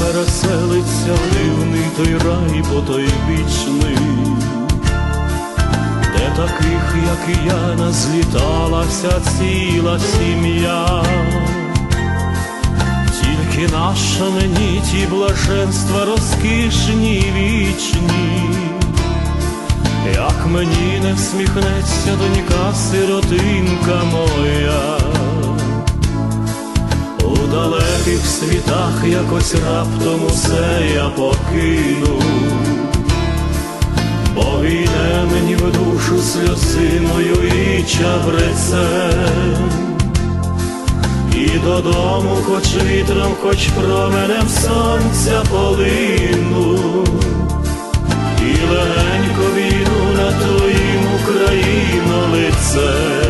Переселиться в дивний той рай, бо той вічний, де таких, як і я, назліталася ціла сім'я. Тільки наша мені ті блаженства розкішні вічні, як мені не всміхнеться донька сиротинка моя, тих світах якось раптом усе я покину, бо війне мені в душу сльозиною і чабреце, і додому, хоч вітром, хоч променем сонця полину, і легенько війну на твоїм Україно лице.